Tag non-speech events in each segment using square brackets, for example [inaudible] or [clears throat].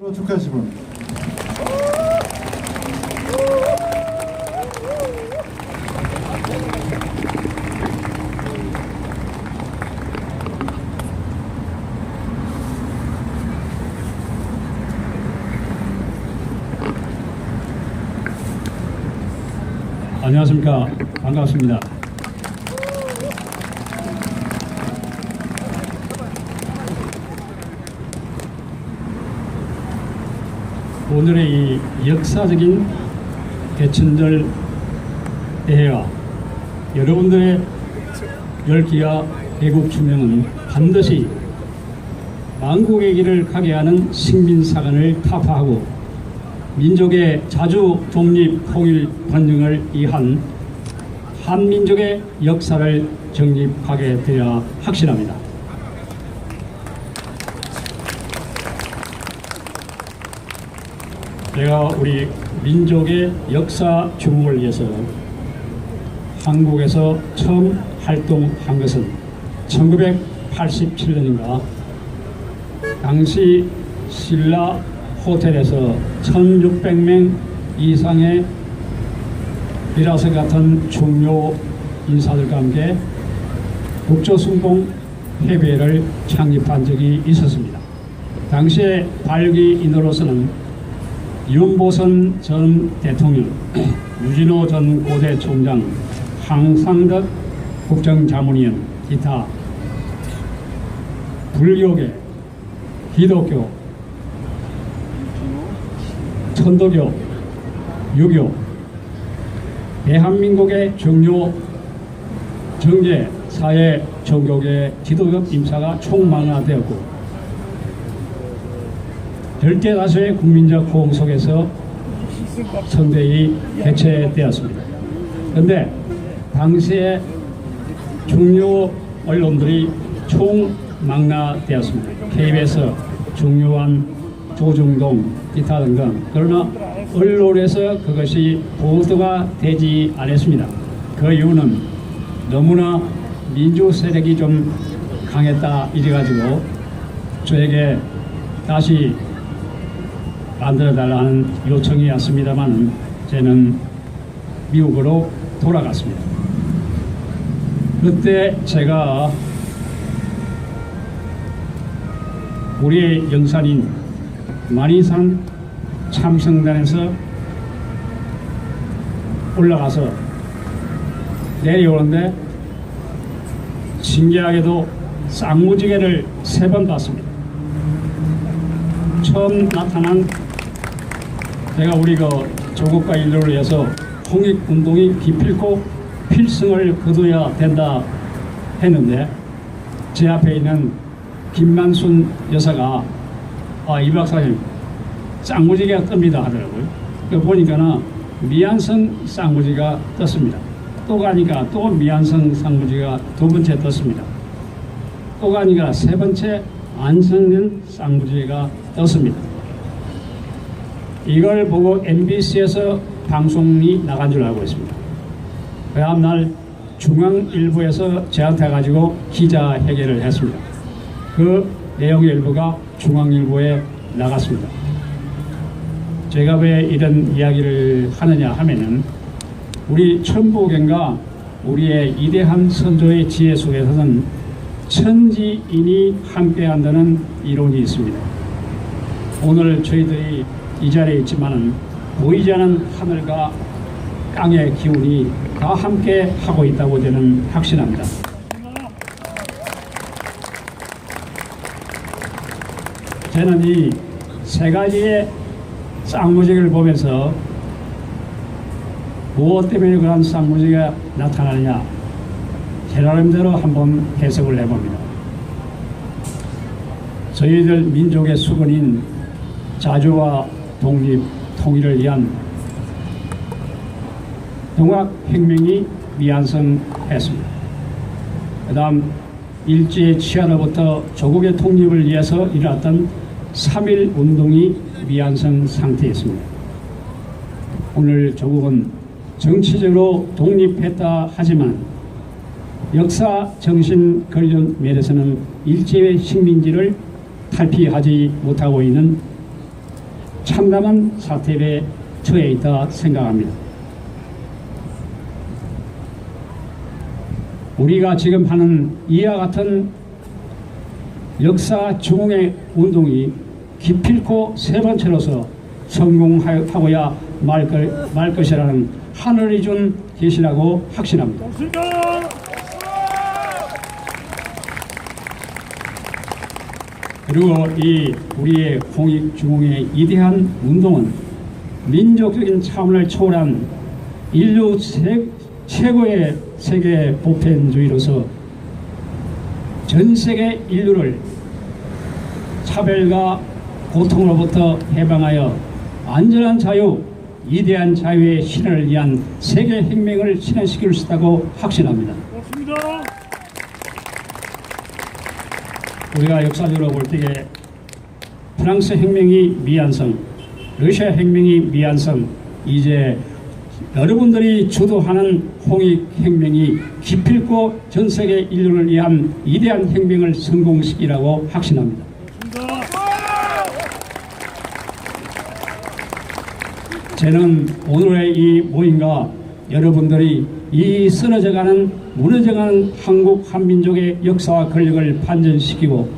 축하하시고 안녕하십니까. 반갑습니다. 오늘의 이 역사적인 대천절 대회와 여러분들의 열기와 애국 추명은 반드시 만국의 길을 가게 하는 식민사관을 타파하고 민족의 자주 독립 통일 번영을 위한 한민족의 역사를 정립하게 되어야 확신합니다. 제가 우리 민족의 역사 중흥을 위해서 한국에서 처음 활동한 것은 1987년인가 당시 신라 호텔에서 1600명 이상의 비라스 같은 중요 인사들과 함께 국조순봉 협의회를 창립한 적이 있었습니다. 당시에 발기인으로서는 윤보선 전 대통령, [clears throat] 유진호 전 고대 총장, 황상덕 국정자문위원, 기타 불교계, 기독교, 천도교, 유교, 대한민국의 중요 정계, 사회, 종교계 지도적 임사가 총망라되었고 절대 다수의 국민적 호응 속에서 선대위 개최되었습니다. 그런데 당시에 중요 언론들이 총망라되었습니다. KBS, 중요한 조중동, 기타 등등. 그러나 언론에서 그것이 보도가 되지 않았습니다. 그 이유는 너무나 민주 세력이 좀 강했다 이래가지고 저에게 다시 만들어 달라는 요청이 왔습니다만 저는 미국으로 돌아갔습니다. 그때 제가 우리의 영산인 만이산 참성단에서 올라가서 내려오는데 신기하게도 쌍무지개를 세 번 봤습니다. 처음 나타난 제가 우리 그 조국과 인류를 위해서 홍익운동이 기필코 필승을 거둬야 된다 했는데 제 앞에 있는 김만순 여사가 아, 이 박사님 쌍무지개가 뜹니다 하더라고요. 그 보니까는 미안성 쌍무지가 떴습니다. 또 가니까 또 미안성 쌍무지가 두 번째 떴습니다. 또 가니까 세 번째 안성년 쌍무지가 떴습니다. 이걸 보고 MBC에서 방송이 나간 줄 알고 있습니다. 그 다음날 중앙일보에서 저한테 가지고 기자회견을 했습니다. 그 내용의 일부가 중앙일보에 나갔습니다. 제가 왜 이런 이야기를 하느냐 하면은 우리 천부경과 우리의 이대한 선조의 지혜 속에서는 천지인이 함께한다는 이론이 있습니다. 오늘 저희들이 이 자리에 있지만은 보이지 않는 하늘과 땅의 기운이 다 함께 하고 있다고 저는 확신합니다. 저는 이 세 가지의 쌍무지개를 보면서 무엇 때문에 그런 쌍무지개가 나타나느냐 제 나름대로 한번 해석을 해봅니다. 저희들 민족의 수건인 자주와 독립, 통일을 위한 동학혁명이 미완성했습니다. 그 다음 일제의 치하로부터 조국의 독립을 위해서 일어났던 3.1 운동이 미완성 상태였습니다. 오늘 조국은 정치적으로 독립했다 하지만 역사 정신 권력 면에서는 일제의 식민지를 탈피하지 못하고 있는 참담한 사태에 처해 있다 생각합니다. 우리가 지금 하는 이와 같은 역사 중흥의 운동이 기필코 세 번째로서 성공하고야 말, 것, 말 것이라는 하늘이 준 계시라고 확신합니다. 고맙습니다. 그리고 이 우리의 중흥의 이대한 운동은 민족적인 차원을 초월한 인류 세, 최고의 세계 보편주의로서 전 세계 인류를 차별과 고통으로부터 해방하여 안전한 자유, 이대한 자유의 실현을 위한 세계 혁명을 실현시킬 수 있다고 확신합니다. 우리가 역사적으로 볼 때에 프랑스 혁명이 미완성, 러시아 혁명이 미완성, 이제 여러분들이 주도하는 홍익 혁명이 기필코 전 세계 인류를 위한 위대한 혁명을 성공시키라고 확신합니다. 저는 오늘의 이 모임과 여러분들이 이 쓰러져가는 무너져가는 한국 한민족의 역사와 권력을 반전시키고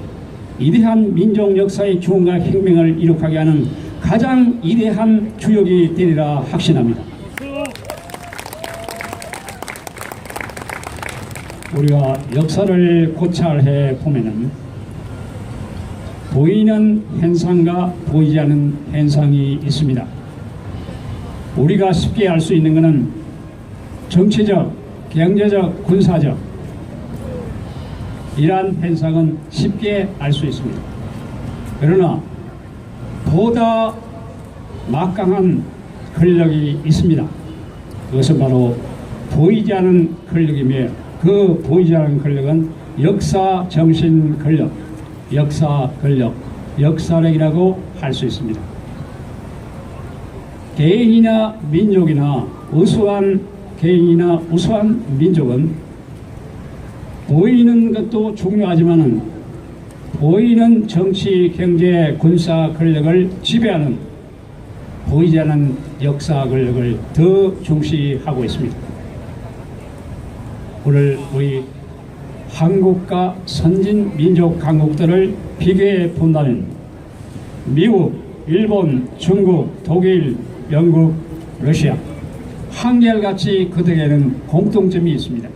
위대한 민족 역사의 중흥과 혁명을 이룩하게 하는 가장 위대한 주역이 되리라 확신합니다. 우리가 역사를 고찰해 보면은 보이는 현상과 보이지 않는 현상이 있습니다. 우리가 쉽게 알 수 있는 것은 정치적, 경제적, 군사적 이러한 현상은 쉽게 알 수 있습니다. 그러나 보다 막강한 권력이 있습니다. 그것은 바로 보이지 않은 권력이며 그 보이지 않은 권력은 역사 정신 권력, 역사 권력, 역사력이라고 할 수 있습니다. 개인이나 민족이나 우수한 개인이나 우수한 민족은 보이는 것도 중요하지만은 보이는 정치, 경제, 군사 권력을 지배하는 보이지 않는 역사 권력을 더 중시하고 있습니다. 오늘 우리 한국과 선진 민족 강국들을 비교해 본다면 미국, 일본, 중국, 독일, 영국, 러시아 한결같이 그들에게는 공통점이 있습니다.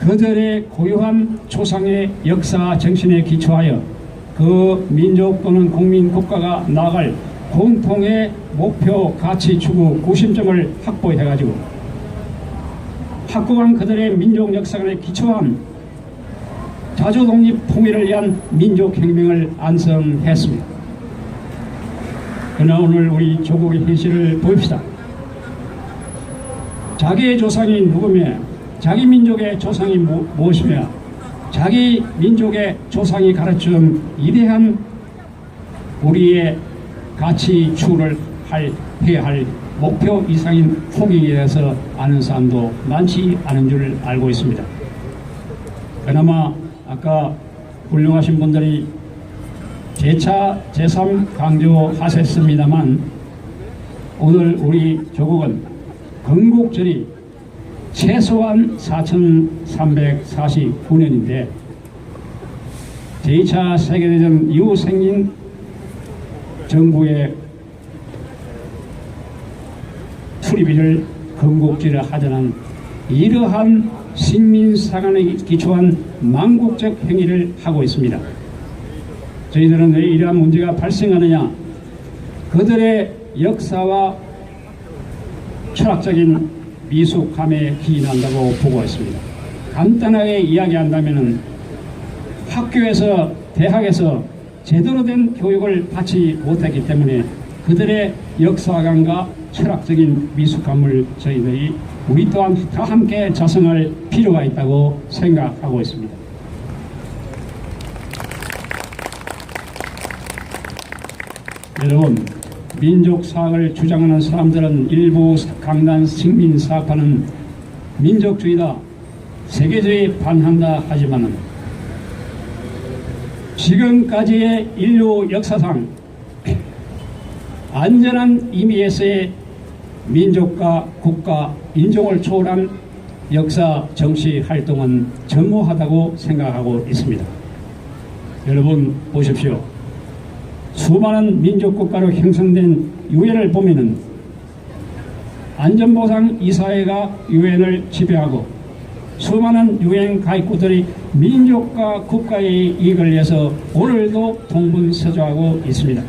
그들의 고유한 조상의 역사 정신에 기초하여 그 민족 또는 국민 국가가 나아갈 공통의 목표, 가치, 추구, 구심점을 확보해가지고 확고한 그들의 민족 역사관에 기초한 자주 독립 통일을 위한 민족 혁명을 안성했습니다. 그러나 오늘 우리 조국의 현실을 봅시다. 자기의 조상이 누구며 자기 민족의 조상이 무, 무엇이며 자기 민족의 조상이 가르쳐준 위대한 우리의 가치 추구를 할, 해야 할 목표 이상인 홍익에 대해서 아는 사람도 많지 않은 줄 알고 있습니다. 그나마 아까 훌륭하신 분들이 재차 제3 강조하셨습니다만 오늘 우리 조국은 건국절이 최소한 4349년인데 제2차 세계대전 이후 생긴 정부의 투리비를 건국지를 하자는 이러한 식민사관에 기초한 망국적 행위를 하고 있습니다. 저희들은 왜 이러한 문제가 발생하느냐? 그들의 역사와 철학적인 미숙함에 기인한다고 보고 있습니다. 간단하게 이야기한다면 학교에서 대학에서 제대로 된 교육을 받지 못했기 때문에 그들의 역사관과 철학적인 미숙함을 저희들이 우리 또한 다 함께 자성할 필요가 있다고 생각하고 있습니다. 여러분, 민족사학을 주장하는 사람들은 일부 강단 식민 사학파는 민족주의다, 세계주의 반한다 하지만은 지금까지의 인류 역사상 안전한 의미에서의 민족과 국가, 인종을 초월한 역사 정치 활동은 전무하다고 생각하고 있습니다. 여러분 보십시오. 수많은 민족 국가로 형성된 유엔을 보면은 안전보상 이사회가 유엔을 지배하고 수많은 유엔 가입국들이 민족과 국가의 이익을 위해서 오늘도 동분서주하고 있습니다.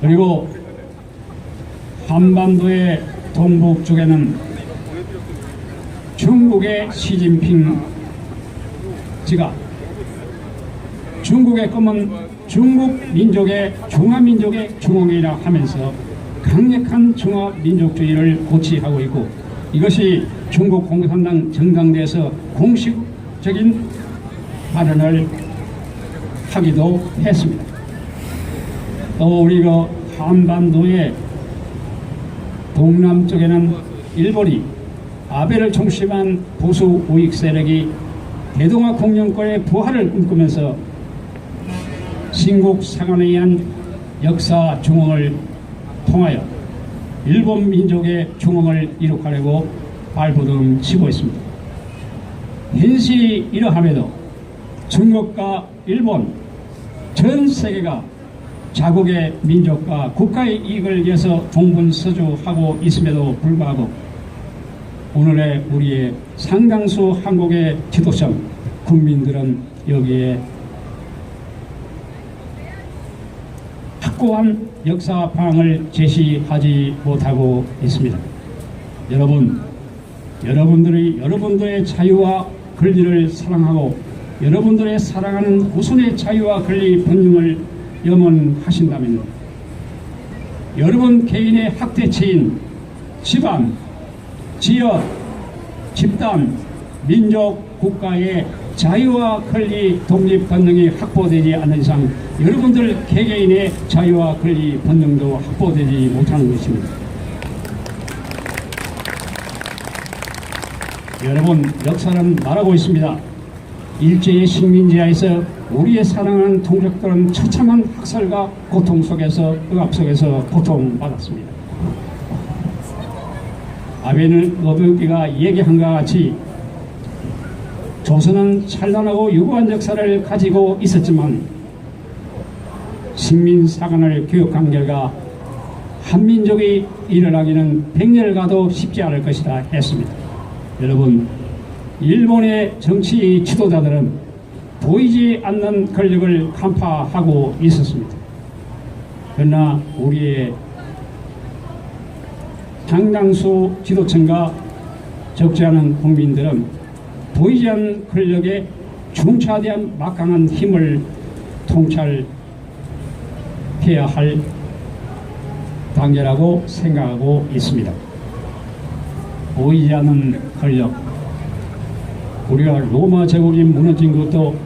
그리고 한반도의 동북 쪽에는 중국의 시진핑 지가 중국의 꿈은 중국 민족의 중화민족의 중흥이라 하면서 강력한 중화민족주의를 고취하고 있고 이것이 중국 공산당 정당대에서 공식적인 발언을 하기도 했습니다. 또 우리가 한반도의 동남쪽에는 일본이 아베를 중심한 보수 우익 세력이 대동아 공영권의 부활을 꿈꾸면서 신국 상한에 의한 역사 중흥을 통하여 일본 민족의 중흥을 이룩하려고 발버둥 치고 있습니다. 현실이 이러함에도 중국과 일본 전 세계가 자국의 민족과 국가의 이익을 위해서 종분서주하고 있음에도 불구하고 오늘의 우리의 상당수 한국의 지도층 국민들은 여기에 확고한 역사 방을 제시하지 못하고 있습니다. 여러분, 여러분들이 여러분들의 자유와 권리를 사랑하고 여러분들의 사랑하는 후손의 자유와 권리 번영을 염원하신다면 여러분 개인의 학대체인 집안, 지역, 집단, 민족, 국가의 자유와 권리, 독립, 번영이 확보되지 않는 이상 여러분들 개개인의 자유와 권리, 번영도 확보되지 못하는 것입니다. 여러분, 역사는 말하고 있습니다. 일제의 식민지하에서 우리의 사랑하는 동족들은 처참한 학살과 고통 속에서 억압 속에서 고통받았습니다. 아베는 노베우기가 얘기한 것과 같이 조선은 찬란하고 유구한 역사를 가지고 있었지만 식민사관을 교육한 결과 한민족이 일어나기는 백년을 가도 쉽지 않을 것이다 했습니다. 여러분 일본의 정치 지도자들은 보이지 않는 권력을 간파하고 있었습니다. 그러나 우리의 상당수 지도층과 적지 않은 국민들은 보이지 않는 권력에 중차대한 막강한 힘을 통찰해야 할 단계라고 생각하고 있습니다. 보이지 않는 권력, 우리가 로마 제국이 무너진 것도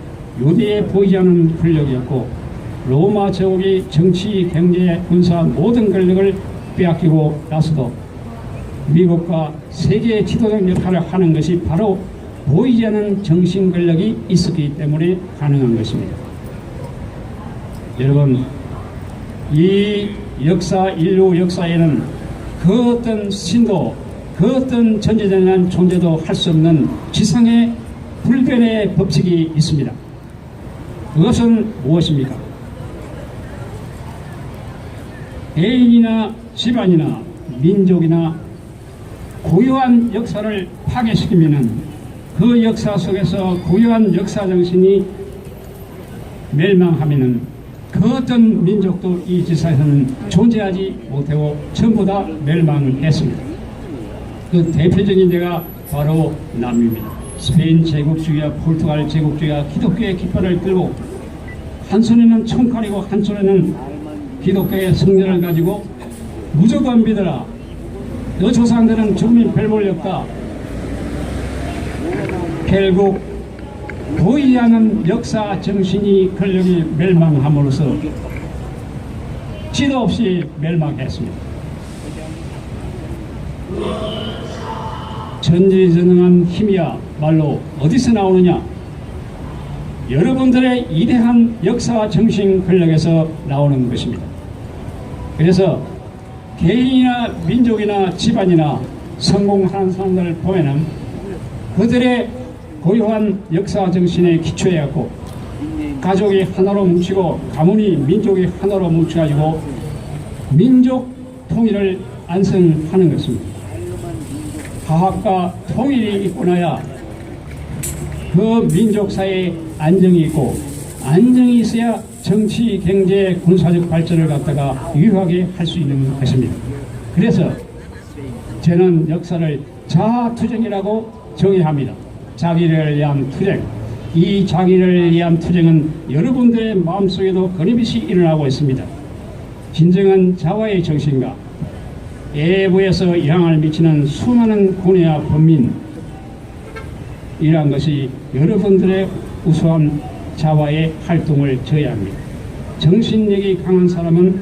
유대에 보이지 않는 권력이었고 로마 제국이 정치, 경제, 군사 모든 권력을 빼앗기고 나서도 미국과 세계 지도적 역할을 하는 것이 바로 보이지 않는 정신 권력이 있었기 때문에 가능한 것입니다. 여러분, 이 역사, 인류 역사에는 그 어떤 신도, 그 어떤 전제전한 존재도 할 수 없는 지상의 불변의 법칙이 있습니다. 그것은 무엇입니까? 개인이나 집안이나 민족이나 고유한 역사를 파괴시키면은 그 역사 속에서 고유한 역사 정신이 멸망하면은 그 어떤 민족도 이 지사에서는 존재하지 못하고 전부 다 멸망했습니다. 그 대표적인 데가 바로 남입니다. 스페인 제국주의와 포르투갈 제국주의가 기독교의 깃발을 들고 한 손에는 총칼이고 한 손에는 기독교의 성전을 가지고 무조건 믿어라. 너 조상들은 죽으면 별 볼일 없다. 결국 보이지 않는 역사 정신이 권력이 멸망함으로써 지도 없이 멸망했습니다. 전지전능한 힘이야 말로 어디서 나오느냐? 여러분들의 이대한 역사 정신 권력에서 나오는 것입니다. 그래서 개인이나 민족이나 집안이나 성공하는 사람들을 보면은 그들의 고유한 역사 정신에 기초해 갖고 가족이 하나로 뭉치고 가문이 민족이 하나로 뭉쳐가지고 민족 통일을 안성하는 것입니다. 화합과 통일이 있고 나야 그 민족 사회에 안정이 있고 안정이 있어야 정치, 경제, 군사적 발전을 갖다가 유효하게 할 수 있는 것입니다. 그래서 저는 역사를 자아투쟁이라고 정의합니다. 자기를 위한 투쟁. 이 자기를 위한 투쟁은 여러분들의 마음속에도 끊임없이 일어나고 있습니다. 진정한 자화의 정신과 외부에서 영향을 미치는 수많은 군의와 범민 이러한 것이 여러분들의 우수한 자화의 활동을 저해합니다. 정신력이 강한 사람은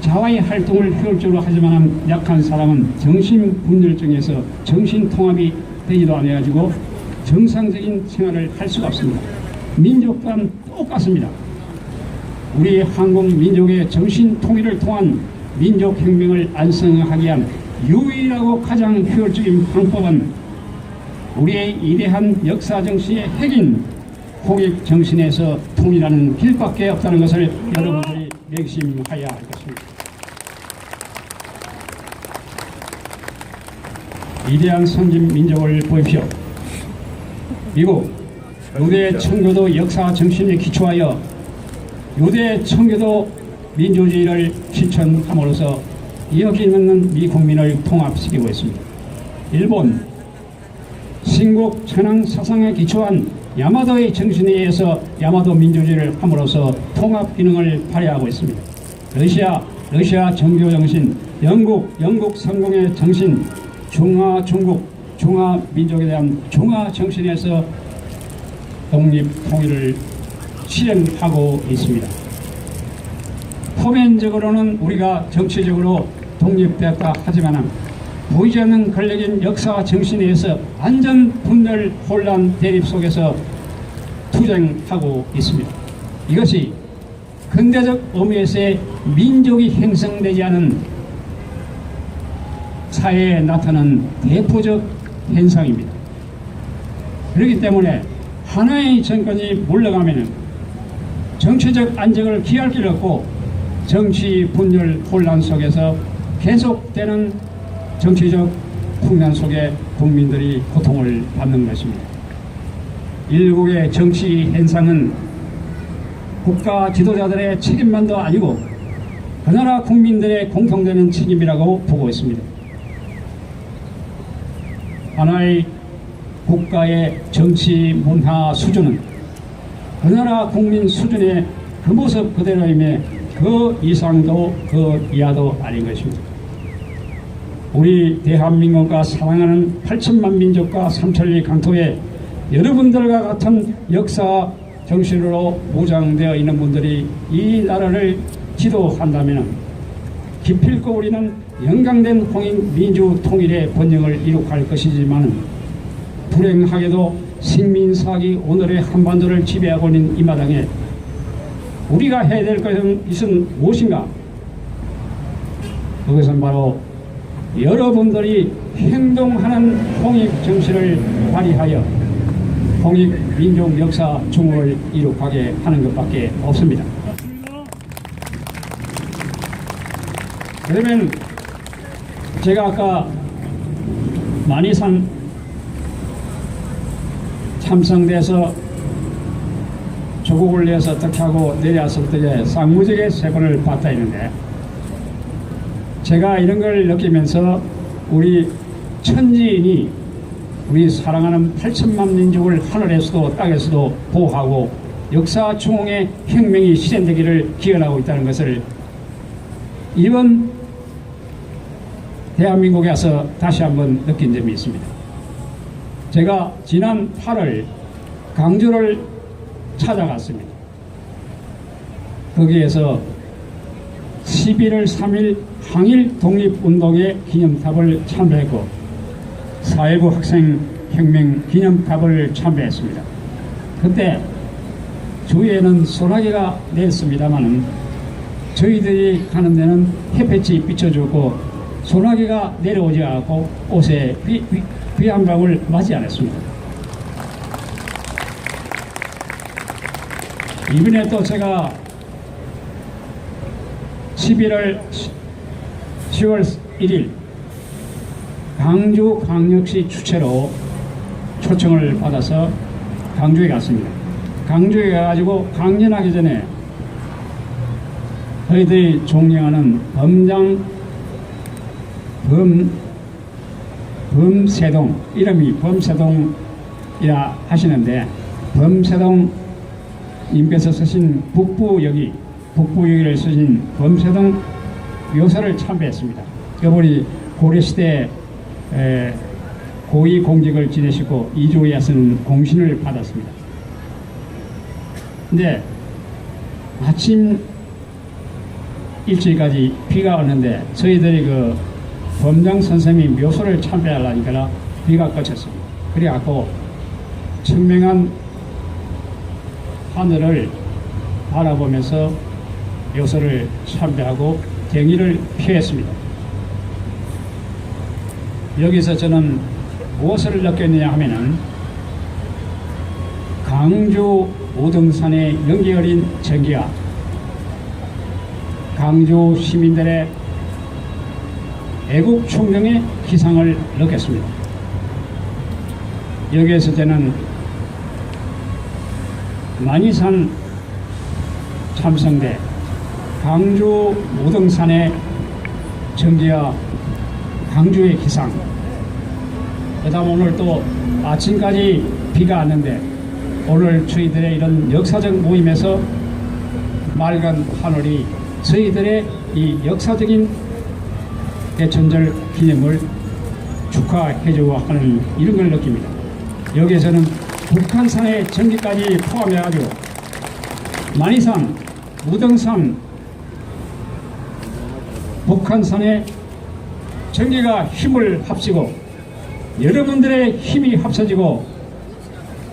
자화의 활동을 효율적으로 하지만 약한 사람은 정신분열증에서 정신통합이 되지도 않아가지고 정상적인 생활을 할 수가 없습니다. 민족 또한 똑같습니다. 우리 한국 민족의 정신 통일을 통한 민족 혁명을 안성하기 위한 유일하고 가장 효율적인 방법은 우리의 이대한 역사 정신의 핵인 홍익 정신에서 통일하는 길밖에 없다는 것을 여러분들이 명심하여야 할 것입니다. 위대한 선진 민족을 보십시오. 미국 유대 청교도 역사 정신에 기초하여 유대 청교도 민주주의를 실천함으로써 이어지는 미 국민을 통합시키고 있습니다. 일본 신국 천황 사상에 기초한 야마도의 정신에 의해서 야마도 민주주의를 함으로써 통합 기능을 발휘하고 있습니다. 러시아 러시아 정교 정신, 영국 영국 성공의 정신, 중화 중국 중화 민족에 대한 중화 정신에서 독립 통일을 실행하고 있습니다. 표면적으로는 우리가 정치적으로 독립됐다 하지만 보이지 않는 권력인 역사 정신에 의해서 완전 분열, 혼란, 대립 속에서 투쟁하고 있습니다. 이것이 근대적 의미에서의 민족이 형성되지 않은 사회에 나타난 대표적 현상입니다. 그렇기 때문에 하나의 정권이 물러가면 정치적 안정을 기할 길 없고 정치 분열 혼란 속에서 계속되는 정치적 풍란 속에 국민들이 고통을 받는 것입니다. 일국의 정치 현상은 국가 지도자들의 책임만도 아니고 그 나라 국민들의 공통되는 책임이라고 보고 있습니다. 하나의 국가의 정치 문화 수준은 그 나라 국민 수준의 그 모습 그대로임에 그 이상도 그 이하도 아닌 것입니다. 우리 대한민국과 사랑하는 8천만 민족과 삼천리 강토에 여러분들과 같은 역사 정신으로 무장되어 있는 분들이 이 나라를 지도한다면 기필코 우리는 영광된 홍익 민주 통일의 번영을 이룩할 것이지만 불행하게도 식민사기 오늘의 한반도를 지배하고 있는 이 마당에 우리가 해야 될 것은 무엇인가? 그것은 바로 여러분들이 행동하는 홍익 정신을 발휘하여 홍익 민족 역사 중흥을 이룩하게 하는 것밖에 없습니다. 맞습니다. 그러면 제가 아까 만이산 참성돼서 조국을 위해서 어떻게 하고 내려왔을 때에 쌍무적의 세번을 봤다 했는데 제가 이런 걸 느끼면서 우리 천지인이 우리 사랑하는 8천만 민족을 하늘에서도 땅에서도 보호하고 역사 중흥의 혁명이 실현되기를 기원하고 있다는 것을 이번 대한민국에 와서 다시 한번 느낀 점이 있습니다. 제가 지난 8월 강주를 찾아갔습니다. 거기에서 11월 3일 항일 독립운동의 기념탑을 참배했고 4.19 학생 혁명 기념탑을 참배했습니다. 그때 주위에는 소나기가 냈습니다마는 저희들이 가는 데는 햇볕이 비춰주고 소나기가 내려오지 않고 옷에 비, 비, 방울 맞지 않았습니다. 이번에 또 제가 11월 10월 1일 강주 광역시 주최로 초청을 받아서 강주에 갔습니다. 강주에 가가지고 강연하기 전에 저희들이 존경하는 범장 범 범세동 이름이 범세동이라 하시는데 범세동 님께서 쓰신 북부여기 북부여기를 쓰신 범세동 묘사를 참배했습니다. 그분이 고려시대 에, 고위 공직을 지내시고 이조에 쓰는 공신을 받았습니다. 근데 아침 일찍까지 비가 오는데 저희들이 그 범장 선생님이 묘소를 참배하려니까 비가 그쳤습니다. 그래갖고 청명한 하늘을 바라보면서 묘소를 참배하고 경의를 표했습니다. 여기서 저는 무엇을 느꼈느냐 하면은 강주 오등산의 어린 전기와 강주 시민들의 애국 충정의 기상을 느꼈습니다. 여기에서 저는 만이산 참성대 강주 오등산의 전기와 강주의 기상 그 다음 오늘 또 아침까지 비가 왔는데 오늘 저희들의 이런 역사적 모임에서 맑은 하늘이 저희들의 이 역사적인 대천절 기념을 축하해주고 하는 이런 걸 느낍니다. 여기에서는 북한산의 전기까지 포함해가지고 만이산, 무등산, 북한산의 전기가 힘을 합치고 여러분들의 힘이 합쳐지고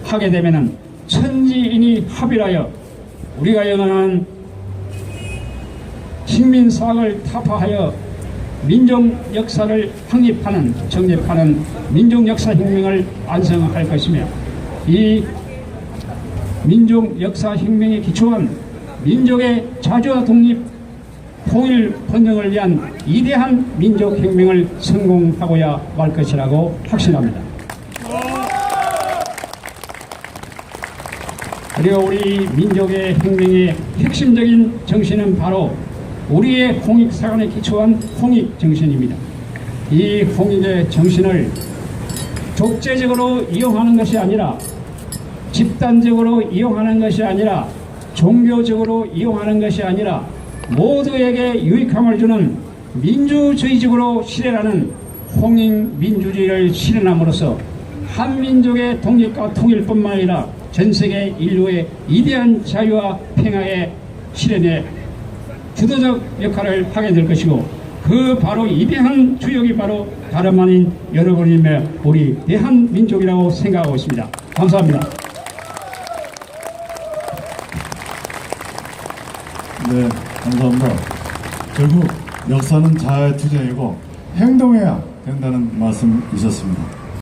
하게 되면은 천지인이 합일하여 우리가 영원한 식민사학을 타파하여 민족 역사를 확립하는 정립하는 민족 역사 혁명을 완성할 것이며 이 민족 역사 혁명에 기초한 민족의 자주와 독립 통일 번영을 위한 위대한 민족 혁명을 성공하고야 말 것이라고 확신합니다. 그리고 우리 민족의 혁명의 핵심적인 정신은 바로 우리의 홍익 사관에 기초한 홍익 정신입니다. 이 홍익의 정신을 독재적으로 이용하는 것이 아니라 집단적으로 이용하는 것이 아니라 종교적으로 이용하는 것이 아니라 모두에게 유익함을 주는 민주주의적으로 실현하는 홍익 민주주의를 실현함으로써 한민족의 독립과 통일뿐만 아니라 전 세계 인류의 위대한 자유와 평화의 실현에 주도적 역할을 하게 될 것이고 그 바로 위대한 주역이 바로 다름 아닌 여러분이며 우리 대한민족이라고 생각하고 있습니다. 감사합니다. 네, 감사합니다. 결국 역사는 자아의 투쟁이고 행동해야 된다는 말씀이셨습니다.